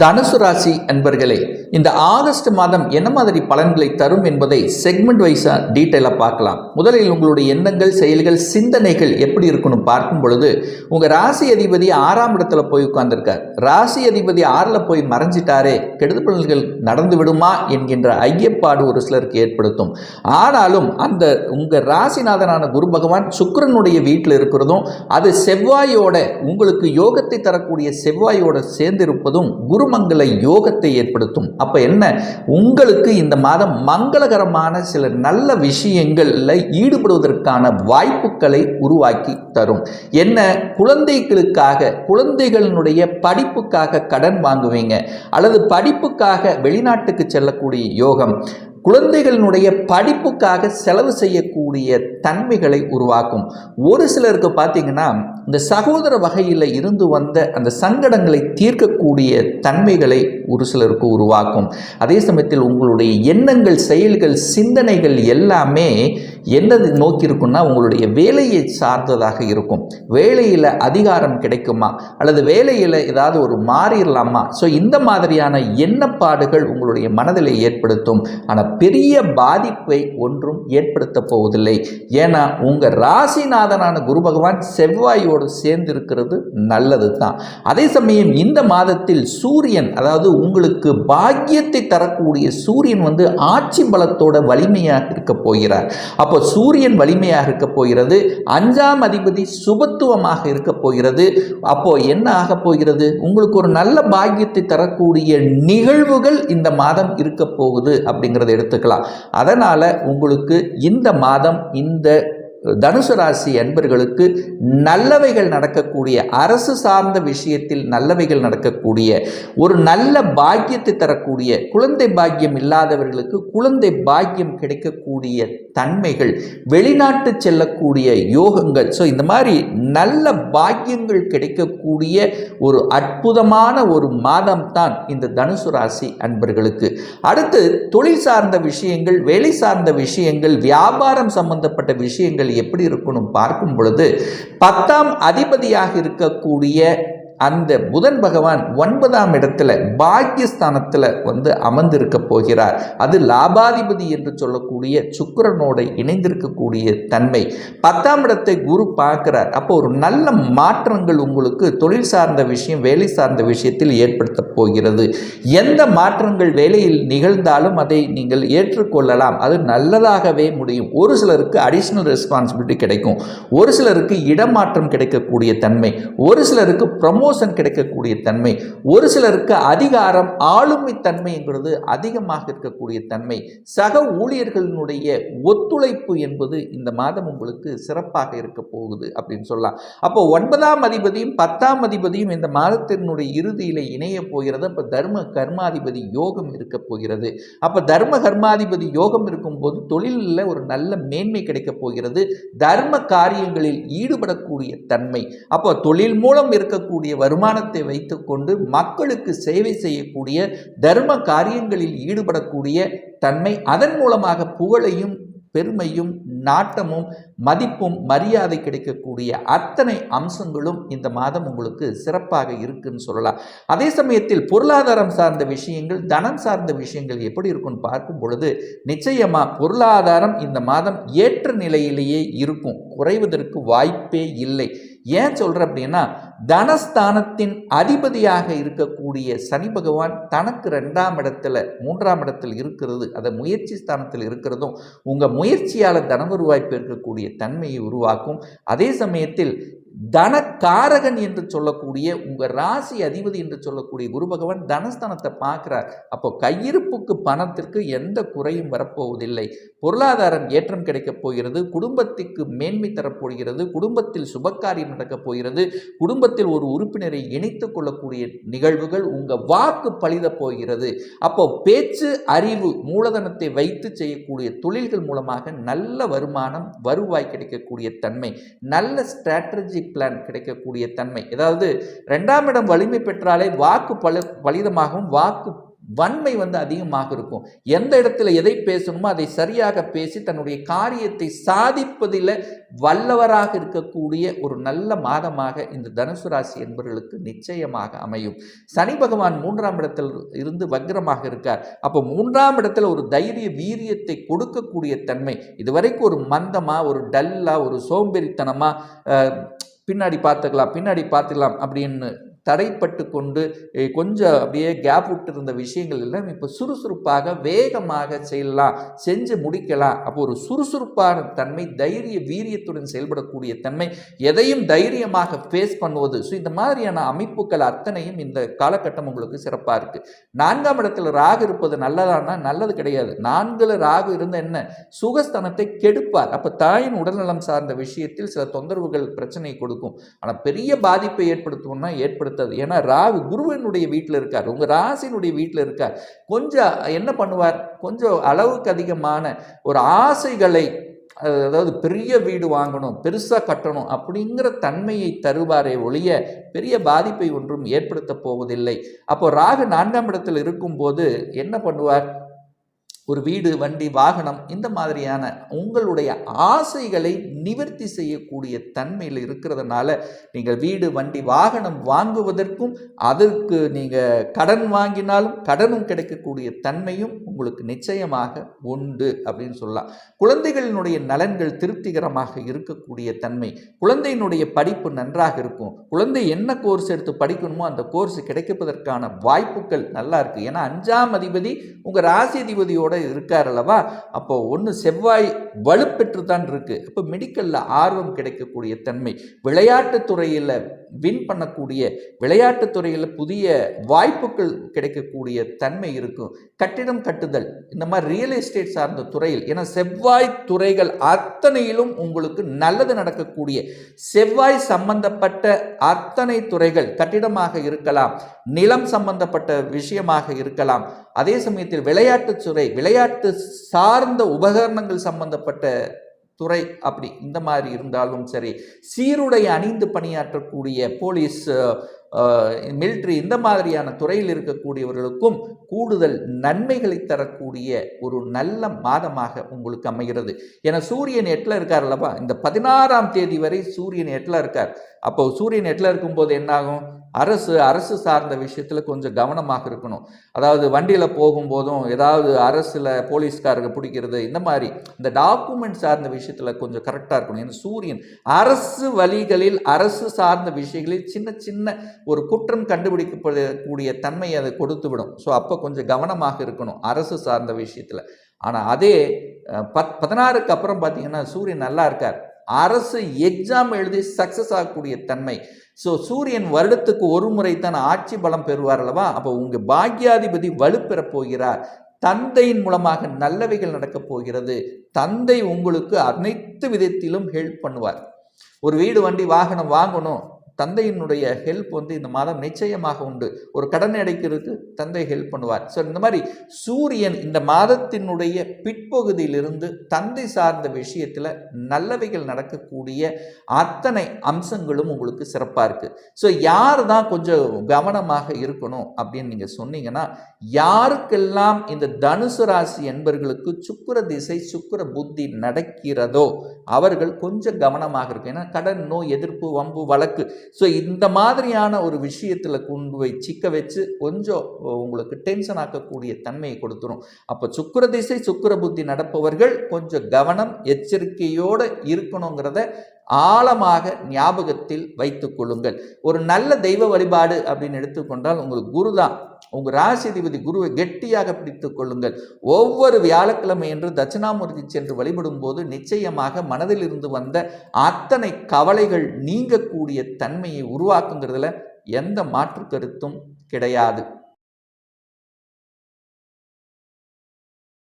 தனுசு ராசி அன்பர்களே இந்த ஆகஸ்ட் மாதம் என்ன மாதிரி பலன்களை தரும் என்பதை செக்மெண்ட் வைஸா டீட்டெயிலாக பார்க்கலாம். முதலில் உங்களுடைய எண்ணங்கள் செயல்கள் சிந்தனைகள் எப்படி இருக்குன்னு பார்க்கும் பொழுது உங்க ராசி அதிபதி ஆறாம் இடத்துல போய் உட்கார்ந்துருக்கார். ராசி அதிபதி ஆறில் போய் மறைஞ்சிட்டாரே கெடுதல் பலன்கள் நடந்து விடுமா என்கின்ற ஐயப்பாடு ஒரு சிலருக்கு ஏற்படுத்தும். ஆனாலும் அந்த உங்கள் ராசிநாதனான குரு பகவான் சுக்கிரனுடைய வீட்டில் இருக்கிறதும் அது செவ்வாயோட உங்களுக்கு யோகத்தை தரக்கூடிய செவ்வாயோட சேர்ந்திருப்பதும் குரு குருமங்கள யோகத்தை ஏற்படுத்தும். அப்போ என்ன? உங்களுக்கு இந்த மாதம் மங்களகரமான சில நல்ல விஷயங்களில் ஈடுபடுவதற்கான வாய்ப்புகளை உருவாக்கி தரும். என்ன? குழந்தைகளுக்காக குழந்தைகளினுடைய படிப்புக்காக கடன் வாங்குவீங்க. அல்லது படிப்புக்காக வெளிநாட்டுக்கு செல்லக்கூடிய யோகம். குழந்தைகளினுடைய படிப்புக்காக செலவு செய்யக்கூடிய தன்மைகளை உருவாக்கும். ஒரு சிலருக்கு பார்த்தீங்கன்னா இந்த சகோதர வகையில் இருந்து வந்த அந்த சங்கடங்களை தீர்க்கக்கூடிய தன்மைகளை ஒரு சிலருக்கு உருவாக்கும். அதே சமயத்தில் உங்களுடைய எண்ணங்கள் செயல்கள் சிந்தனைகள் எல்லாமே என்னது நோக்கி இருக்கும்னா உங்களுடைய வேலையை சார்ந்ததாக இருக்கும். வேலையில் அதிகாரம் கிடைக்குமா? அல்லது வேலையில் ஏதாவது ஒரு மாறிடலாமா? ஸோ இந்த மாதிரியான எண்ணப்பாடுகள் உங்களுடைய மனதில் ஏற்படுத்தும். ஆனால் பெரிய பாதிப்பை ஒன்றும் ஏற்படுத்த போவதில்லை. ஏன்னா உங்கள் ராசிநாதனான குரு பகவான் செவ்வாயோடு சேர்ந்து இருக்கிறது நல்லது தான் அதே சமயம் இந்த மாதத்தில் சூரியன் அதாவது உங்களுக்கு பாக்கியத்தை தரக்கூடிய சூரியன் வந்து ஆட்சி பலத்தோட வலிமையாக இருக்க போகிறார். அப்போ சூரியன் வலிமையாக இருக்க போகிறது அஞ்சாம் அதிபதி சுபத்துவமாக இருக்க போகிறது. அப்போ என்ன ஆக போகிறது? உங்களுக்கு ஒரு நல்ல பாக்கியத்தை தரக்கூடிய நிகழ்வுகள் இந்த மாதம் இருக்க போகுது அப்படிங்கிறத எடுத்துக்கலாம். அதனால உங்களுக்கு இந்த மாதம் இந்த தனுசு ராசி அன்பர்களுக்கு நல்லவைகள் நடக்கக்கூடிய அரசு சார்ந்த விஷயத்தில் நல்லவைகள் நடக்கக்கூடிய ஒரு நல்ல பாக்கியத்தை தரக்கூடிய குழந்தை பாக்கியம் இல்லாதவர்களுக்கு குழந்தை பாக்கியம் கிடைக்கக்கூடிய தன்மைகள் வெளிநாட்டு செல்லக்கூடிய யோகங்கள். ஸோ இந்த மாதிரி நல்ல பாக்கியங்கள் கிடைக்கக்கூடிய ஒரு அற்புதமான ஒரு மாதம் தான் இந்த தனுசு ராசி அன்பர்களுக்கு. அடுத்து தொழில் சார்ந்த விஷயங்கள் வேலை சார்ந்த விஷயங்கள் வியாபாரம் சம்பந்தப்பட்ட விஷயங்கள் எப்படி இருக்கணும் பார்க்கும் பொழுது பத்தாம் அதிபதியாக இருக்கக்கூடிய அந்த புதன் பகவான் ஒன்பதாம் இடத்துல பாக்கியஸ்தானத்தில் வந்து அமர்ந்திருக்க போகிறார். அது லாபாதிபதி என்று சொல்லக்கூடிய சுக்கிரனோட இணைந்திருக்கக்கூடிய தன்மை. பத்தாம் இடத்தை குரு பார்க்கிறார். அப்போ ஒரு நல்ல மாற்றங்கள் உங்களுக்கு தொழில் சார்ந்த விஷயம் வேலை சார்ந்த விஷயத்தில் ஏற்படுத்த போகிறது. எந்த மாற்றங்கள் வேலையில் நிகழ்ந்தாலும் அதை நீங்கள் ஏற்றுக்கொள்ளலாம். அது நல்லதாகவே முடியும். ஒரு சிலருக்கு அடிஷ்னல் ரெஸ்பான்சிபிலிட்டி கிடைக்கும். ஒரு சிலருக்கு இடமாற்றம் கிடைக்கக்கூடிய தன்மை. ஒரு சிலருக்கு ப்ரமோஷன் ப்ரமோஷன் கிடைக்கக்கூடிய தன்மை ஒரு சிலருக்கு அதிகாரம் ஆளுமை தன்மைங்கிறது அதிகமாக இருக்கக்கூடிய தன்மை. சக ஊழியர்களினுடைய ஒத்துழைப்பு என்பது இந்த மாதம் உங்களுக்கு சிறப்பாக இருக்க போகுது அப்படின்னு சொல்லலாம். அப்போ ஒன்பதாம் அதிபதியும் பத்தாம் அதிபதியும் இந்த மாதத்தினுடைய இறுதியில் இணைய போகிறது. அப்போ தர்ம கர்மாதிபதி யோகம் இருக்க போகிறது. அப்போ தர்ம கர்மாதிபதி யோகம் இருக்கும்போது தொழிலில் ஒரு நல்ல மேன்மை கிடைக்க போகிறது. தர்ம காரியங்களில் ஈடுபடக்கூடிய தன்மை. அப்போ தொழில் மூலம் இருக்கக்கூடிய வருமானத்தை வைத்துக்கொண்டு மக்களுக்கு சேவை செய்யக்கூடிய தர்ம காரியங்களில் ஈடுபடக்கூடிய தன்மை அதன் மூலமாக புகழையும் பெருமையும் நாட்டமும் மதிப்பும் மரியாதை கிடைக்கக்கூடிய அத்தனை அம்சங்களும் இந்த மாதம் உங்களுக்கு சிறப்பாக இருக்குன்னு சொல்லலாம். அதே சமயத்தில் பொருளாதாரம் சார்ந்த விஷயங்கள் தனம் சார்ந்த விஷயங்கள் எப்படி இருக்குன்னு பார்க்கும் பொழுது நிச்சயமாக பொருளாதாரம் இந்த மாதம் ஏற்ற நிலையிலேயே இருக்கும். குறைவதற்கு வாய்ப்பே இல்லை. ஏன் சொல்கிறேன் அப்படின்னா தனஸ்தானத்தின் அதிபதியாக இருக்கக்கூடிய சனி பகவான் தனக்கு ரெண்டாம் இடத்துல மூன்றாம் இடத்தில் இருக்கிறது அதை முயற்சி ஸ்தானத்தில் இருக்கிறதும் உங்கள் முயற்சியால் தன வருவாய் பெருக்கக்கூடிய தன்மையை உருவாக்கும். அதே சமயத்தில் தனக்காரகன் என்று சொல்லக்கூடிய உங்கள் ராசி அதிபதி என்று சொல்லக்கூடிய குரு பகவான் தனஸ்தானத்தை பார்க்குறார். அப்போ கையிருப்புக்கு பணத்திற்கு எந்த குறையும் வரப்போவதில்லை. பொருளாதாரம் ஏற்றம் கிடைக்கப் போகிறது குடும்பத்திற்கு மேன்மை தரப்போகிறது குடும்பத்தில் சுபக்காரியம் நடக்கப் போகிறது குடும்ப குடும்பத்தில் ஒரு உறுப்பினரை இணைத்து கொள்ளக்கூடிய நிகழ்வுகள் உங்கள் வாக்கு பழித போகிறது. அப்போ பேச்சு அறிவு மூலதனத்தை வைத்து செய்யக்கூடிய தொழில்கள் மூலமாக நல்ல வருமானம் வருவாய் கிடைக்கக்கூடிய தன்மை நல்ல ஸ்ட்ராட்டஜி பிளான் கிடைக்கக்கூடிய தன்மை. அதாவது ரெண்டாம் இடம் வலிமை பெற்றாலே வாக்கு பல பலிதமாகவும் வாக்கு வன்மை வந்து அதிகமாக இருக்கும். எந்த இடத்துல எதை பேசணுமோ அதை சரியாக பேசி தன்னுடைய காரியத்தை சாதிப்பதில் வல்லவராக இருக்கக்கூடிய ஒரு நல்ல மாதமாக இந்த தனுசு ராசி என்பவர்களுக்கு நிச்சயமாக அமையும். சனி பகவான் மூன்றாம் இடத்தில் இருந்து வக்ரமாக இருக்கார். அப்போ மூன்றாம் இடத்துல ஒரு தைரிய வீரியத்தை கொடுக்கக்கூடிய தன்மை. இதுவரைக்கும் ஒரு மந்தமா ஒரு டல்லா ஒரு சோம்பேறித்தனமா பின்னாடி பார்த்துக்கலாம் பின்னாடி பார்த்துக்கலாம் அப்படின்னு தடைப்பட்டு கொண்டு கொஞ்சம் அப்படியே கேப் விட்டு இருந்த விஷயங்கள் எல்லாம் இப்போ சுறுசுறுப்பாக வேகமாக செய்யலாம் செஞ்சு முடிக்கலாம். அப்போ ஒரு சுறுசுறுப்பான தன்மை தைரிய வீரியத்துடன் செயல்படக்கூடிய தன்மை எதையும் தைரியமாக ஃபேஸ் பண்ணுவது. ஸோ இந்த மாதிரியான அமைப்புகள் அத்தனையும் இந்த காலகட்டம் உங்களுக்கு சிறப்பாக இருக்குது நான்காம் இடத்துல ராகு இருப்பது நல்லதானா? நல்லது கிடையாது. நான்கில் ராகு இருந்த என்ன? சுகஸ்தானத்தை கெடுப்பார். அப்போ தாயின் உடல்நலம் சார்ந்த விஷயத்தில் சில தொந்தரவுகள் பிரச்சனை கொடுக்கும். ஆனால் பெரிய பாதிப்பை ஏற்படுத்தும்னா கொடுத்தது. ஏன்னா ராகு குருவனுடைய வீட்டில் இருக்கார். உங்கள் ராசினுடைய வீட்டில் இருக்கார். கொஞ்சம் என்ன பண்ணுவார்? கொஞ்சம் அளவுக்கு அதிகமான ஒரு ஆசைகளை அதாவது பெரிய வீடு வாங்கணும் பெருசாக கட்டணும் அப்படிங்கிற தன்மையை தருவாரே ஒழிய பெரிய பாதிப்பை ஒன்றும் ஏற்படுத்தப் போவதில்லை. அப்போ ராகு நான்காம் இடத்தில் இருக்கும்போது என்ன பண்ணுவார்? ஒரு வீடு வண்டி வாகனம் இந்த மாதிரியான உங்களுடைய ஆசைகளை நிவர்த்தி செய்யக்கூடிய தன்மையில் இருக்கிறதுனால நீங்கள் வீடு வண்டி வாகனம் வாங்குவதற்கும் அதற்கு நீங்கள் கடன் வாங்கினாலும் கடனும் கிடைக்கக்கூடிய தன்மையும் உங்களுக்கு நிச்சயமாக உண்டு அப்படின்னு சொல்லலாம். குழந்தைகளினுடைய நலன்கள் திருப்திகரமாக இருக்கக்கூடிய தன்மை குழந்தையினுடைய படிப்பு நன்றாக இருக்கும் குழந்தை என்ன கோர்ஸ் எடுத்து படிக்கணுமோ அந்த கோர்ஸ் கிடைக்கப்பதற்கான வாய்ப்புகள் நல்லா இருக்கு. ஏன்னா அஞ்சாம் அதிபதி உங்கள் ராசி அதிபதியோட இருக்கார் அல்லவா? அப்போ ஒன்று செவ்வாய் வலுப்பெற்று தான் இருக்கு. அப்போ மெடிக்கலில் ஆர்வம் கிடைக்கக்கூடிய தன்மை. விளையாட்டுத் துறையில் வின் பண்ணக்கூடிய விளையாட்டுத் துறையில் புதிய வாய்ப்புகள் கிடைக்கக்கூடிய தன்மை இருக்கும். கட்டிடம் கட்டுதல் இந்த மாதிரி ரியல் எஸ்டேட் சார்ந்த துறையில் ஏன்னா செவ்வாய் துறைகள் அத்தனையிலும் உங்களுக்கு நல்லது நடக்கக்கூடிய செவ்வாய் சம்பந்தப்பட்ட அத்தனை துறைகள் கட்டிடமாக இருக்கலாம் நிலம் சம்பந்தப்பட்ட விஷயமாக இருக்கலாம். அதே சமயத்தில் விளையாட்டுத் துறை விளையாட்டு சார்ந்த உபகரணங்கள் சம்பந்தப்பட்ட துறை அப்படி இந்த மாதிரி இருந்தாலும் சரி சீருடை அணிந்து பணியாற்றக்கூடிய போலீஸ் மிலிட்ரி இந்த மாதிரியான துறையில் இருக்கக்கூடியவர்களுக்கும் கூடுதல் நன்மைகளை தரக்கூடிய ஒரு நல்ல மாதமாக உங்களுக்கு அமைகிறது. ஏன்னா சூரியன் எட்டில் இருக்கார் அல்லவா? இந்த பதினாறாம் தேதி வரை சூரியன் எட்டில் இருக்கார். அப்போ சூரியன் எட்டில் இருக்கும்போது என்னாகும்? அரசு அரசு சார்ந்த விஷயத்தில் கொஞ்சம் கவனமாக இருக்கணும். அதாவது வண்டியில் போகும்போதும் ஏதாவது அரசில் போலீஸ்காரங்க பிடிக்கிறது இந்த மாதிரி. இந்த டாக்குமெண்ட் சார்ந்த விஷயத்தில் கொஞ்சம் கரெக்டாக இருக்கணும். ஏன்னா சூரியன் அரசு வழிகளில் அரசு சார்ந்த விஷயங்களில் சின்ன சின்ன ஒரு குற்றம் கண்டுபிடிக்கப்படக்கூடிய தன்மையை அதை கொடுத்து விடும் ஸோ அப்போ கொஞ்சம் கவனமாக இருக்கணும் அரசு சார்ந்த விஷயத்தில். ஆனால் அதே பத் பதினாறுக்கு அப்புறம் பார்த்தீங்கன்னா சூரியன் நல்லா இருக்கார். அரசு எக்ஸாம் எழுதி சக்ஸஸ் ஆகக்கூடிய தன்மை. ஸோ சூரியன் வருடத்துக்கு ஒரு முறை தான் ஆட்சி பலம் பெறுவார் அல்லவா? அப்போ உங்கள் பாக்யாதிபதி வலுப்பெறப் போகிறார். தந்தையின் மூலமாக நல்லவைகள் நடக்கப் போகிறது. தந்தை உங்களுக்கு அனைத்து விதத்திலும் ஹெல்ப் பண்ணுவார். ஒரு வீடு வண்டி வாகனம் வாங்கணும். தந்தையினுடைய ஹெல்ப் வந்து இந்த மாதம் நிச்சயமாக உண்டு. ஒரு கடன் அடைக்கிறதுக்கு தந்தை ஹெல்ப் பண்ணுவார். ஸோ இந்த மாதிரி சூரியன் இந்த மாதத்தினுடைய பிற்பகுதியிலிருந்து தந்தை சார்ந்த விஷயத்தில் நல்லவைகள் நடக்கக்கூடிய அத்தனை அம்சங்களும் உங்களுக்கு சிறப்பாக இருக்குது ஸோ யார் தான் கொஞ்சம் கவனமாக இருக்கணும் அப்படின்னு நீங்கள் சொன்னீங்கன்னா யாருக்கெல்லாம் இந்த தனுசு ராசி என்பர்களுக்கு சுக்கிர திசை சுக்கிர புத்தி நடக்கிறதோ அவர்கள் கொஞ்சம் கவனமாக இருக்கும் ஏன்னா கடன் நோய் எதிர்ப்பு வம்பு வழக்கு ஸோ இந்த மாதிரியான ஒரு விஷயத்தில் கொண்டு போய் சிக்க வச்சு கொஞ்சம் உங்களுக்கு டென்ஷன் ஆக்கக்கூடிய தன்மையை கொடுத்துரும். அப்போ சுக்கிர திசை சுக்கிர புத்தி நடப்பவர்கள் கொஞ்சம் கவனம் எச்சரிக்கையோடு இருக்கணுங்கிறத ஆழமாக ஞாபகத்தில் வைத்துக் கொள்ளுங்கள். ஒரு நல்ல தெய்வ வழிபாடு அப்படின்னு எடுத்துக்கொண்டால் உங்களுக்கு குரு தான் உங்கள் ராசிதிபதி குருவை கெட்டியாக பிடித்துக் கொள்ளுங்கள். ஒவ்வொரு வியாழக்கிழமை என்று தட்சிணாமூர்த்தி சென்று வழிபடும் போது நிச்சயமாக மனதில் இருந்து வந்த அத்தனை கவலைகள் நீங்கக்கூடிய தன்மையை உருவாக்குங்கிறதுல எந்த மாற்று கருத்தும் கிடையாது.